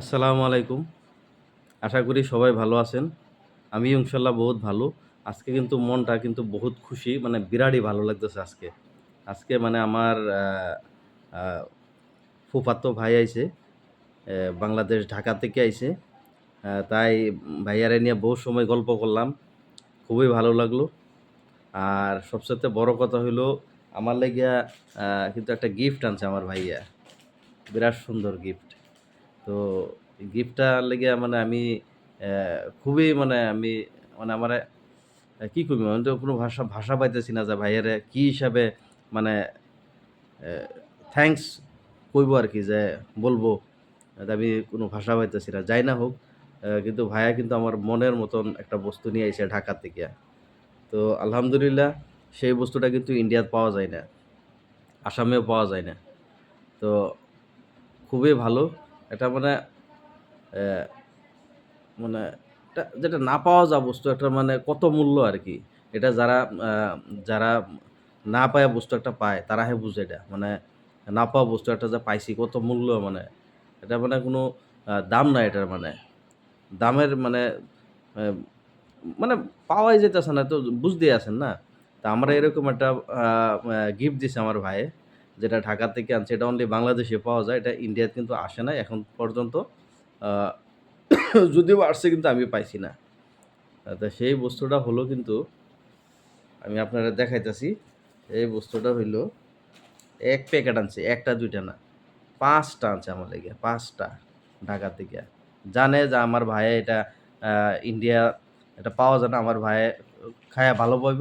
আসসালামু আলাইকুম। আশা করি সবাই ভালো আছেন। আমি ইনশাল্লাহ বহুত ভালো। আজকে কিন্তু মনটা কিন্তু বহুত খুশি মানে বিরাটই ভালো লাগতেছে আজকে। আজকে মানে আমার ফুফাতো ভাই আইছে বাংলাদেশ ঢাকা থেকে আইছে। তাই ভাইয়ারে নিয়ে বহু সময় গল্প করলাম। খুবই ভালো লাগল। আর সবচেয়ে বড় কথা হইল, আমার লাগিয়া কিন্তু একটা গিফট আনছে আমার ভাইয়া। বিরাট সুন্দর গিফট। তো গিফটটা লেগে মানে আমি খুবই মানে আমি মানে আমার কি করবি আমি তো কোনো ভাষা ভাষা পাইতেছি না যে ভাইয়ারে কি হিসাবে মানে থ্যাঙ্কস কইব আর কি যে বলব আমি কোনো ভাষা পাইতেছি না, যাই না হোক কিন্তু ভাইয়া কিন্তু আমার মনের মতন একটা বস্তু নিয়ে আইছে ঢাকা থেকে। তো আলহামদুলিল্লাহ সেই বস্তুটা কিন্তু ইন্ডিয়াত পাওয়া যায় না, আসামেও পাওয়া যায় না। তো খুবই ভালো। এটা মানে মানে যেটা না পাওয়া যা বস্তু একটা মানে কত মূল্য আর কি? এটা যারা যারা না পায় বস্তু একটা পায়, তারাহে বুঝে এটা। মানে না পাওয়া বস্তু একটা যা পাইছি, কত মূল্য মানে? এটা মানে কোনো দাম নাই এটার মানে। দামের মানে মানে পাওয়াই যেতেছে না, তো বুঝতেই আছেন না? তা আমরা এরকম একটা গিফট দিছে আমার ভাইয়ে। যেটা ঢাকা থেকে আনছে, এটা অনলি বাংলাদেশে পাওয়া যায়, এটা ইন্ডিয়াতে কিন্তু আসে না এখন পর্যন্ত। যদিও আসছে কিন্তু আমি পাইছি না। তা সেই বস্তুটা হলো কিন্তু, আমি আপনারা দেখাইতেছি, এই বস্তুটা হইল, এক প্যাকেট আনছে, একটা, দুইটা না, পাঁচটা আনছে আমার লেগে, পাঁচটা ঢাকা থেকে। জানে যে আমার ভাইয়া এটা ইন্ডিয়া এটা পাওয়া যায় না, আমার ভাইয়ে খায়া ভালো পাইব।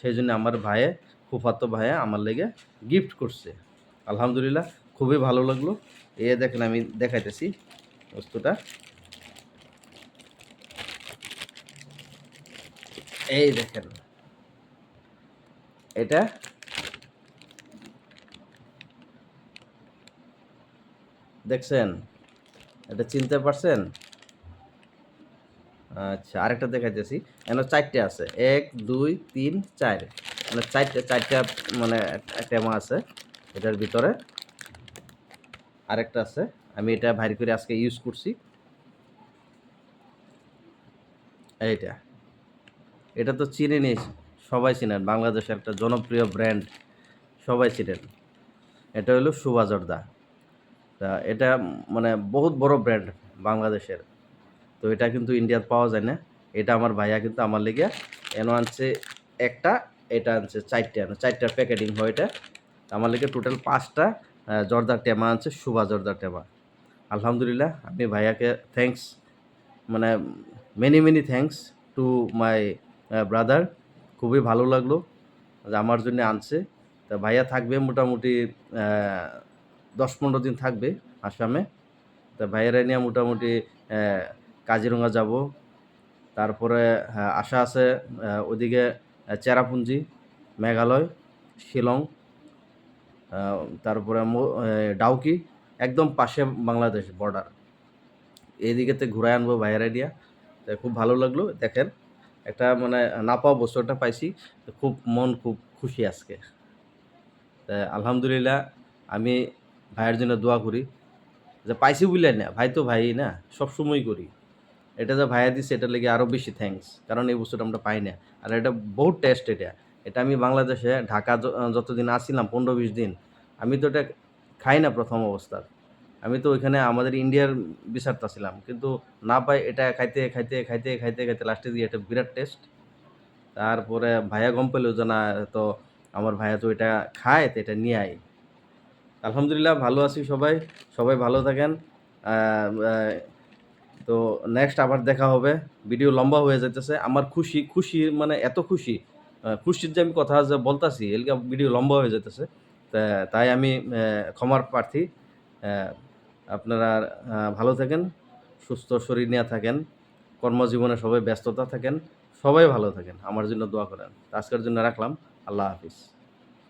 সেই জন্য আমার ভাইয়ে, ফুফাতো ভাইয়া আমার লেগে গিফট করছে। আলহামদুলিল্লাহ, খুবই ভালো লাগল। এ দেখেন আমি দেখাইতেছি বস্তুটা। এই দেখেন। এটা দেখছেন? এটা চিনতে পারছেন? আচ্ছা আরেকটা দেখাইতেছি। এখানে চারটে আছে। এক, দুই, তিন, চার। মানে চারটে, চারটা মানে টেমা আছে এটার ভিতরে। আরেকটা আছে। আমি এটা ভারী করে আজকে ইউজ করছি। এইটা। এটা তো চিনে নিস সবাই চিনেন। বাংলাদেশের একটা জনপ্রিয় ব্র্যান্ড সবাই চিনেন। এটা হলো তা এটা মানে বহুত বড় ব্র্যান্ড বাংলাদেশের। এটা কিন্তু ইন্ডিয়াতে পাওয়া যায় না। এটা আমার ভাইয়া কিন্তু আমার লেগে এনো আনছে একটা, এটা আনছে চারটে আনো, চারটার প্যাকেটিং হয় এটা। আমার লেগে টোটাল পাঁচটা জর্দার টেমা আনছে শুভা জর্দার টেমা আলহামদুলিল্লাহ, আমি ভাইয়াকে থ্যাঙ্কস মানে many many thanks to my brother খুবই ভালো লাগল আমার জন্য আনছে। তা ভাইয়া থাকবে মোটামুটি দশ পনেরো দিন থাকবে আসামে। তা ভাইয়েরা নিয়ে মোটামুটি কাজিরঙা যাব। তারপরে আহ, আশা আছে ওদিকে চেরাপুঞ্জি মেঘালয় শিলং তারপরে ডাউকি একদম পাশে বাংলাদেশ বর্ডার এইদিকেতে ঘুরায় আনব ভাইয়েরা নিয়ে তা খুব ভালো লাগল দেখেন একটা মানে না পাওয়া বস্তুটা পাইছি খুব মন খুব খুশি আজকে। আলহামদুলিল্লাহ আমি ভাইয়ের জন্য দোয়া করি। যে পাইছি বুঝলেন না ভাই তো ভাই না সবসময় করি। এটা যে ভাইয়া দিচ্ছে এটা লেগে আরও বেশি থ্যাঙ্কস কারণ এই বস্তুটা আমরা পাই না। আর এটা বহুত টেস্ট এটা। এটা আমি বাংলাদেশে, ঢাকা যতদিন আসছিলাম পনেরো বিশ দিন, আমি তো এটা খাই না প্রথম অবস্থার। আমি তো ওইখানে আমাদের ইন্ডিয়ার বিচারতাছিলাম কিন্তু না পাই এটা খাইতে খাইতে খাইতে খাইতে খাইতে লাস্টে দিয়ে এটা বিরাট টেস্ট তারপরে ভাইয়া গম পেল যে না, তো আমার ভাইয়া তো এটা খায়, তো এটা নিয়ে আয়। আলহামদুলিল্লাহ, ভালো আছি সবাই। সবাই ভালো থাকেন। তো নেক্সট আবার দেখা হবে। ভিডিও লম্বা হয়ে যেতেছে আমার খুশি খুশি মানে এত খুশি খুশির যে আমি কথা যে বলতাছি এলকা ভিডিও লম্বা হয়ে যেতেছে তাই আমি ক্ষমার প্রার্থী। আপনারা ভালো থাকেন, সুস্থ শরীর নিয়ে থাকেন, কর্মজীবনে সবাই ব্যস্ততা থাকেন, সবাই ভালো থাকেন। আমার জন্য দোয়া করেন। আজকের জন্য রাখলাম। আল্লাহ হাফিজ।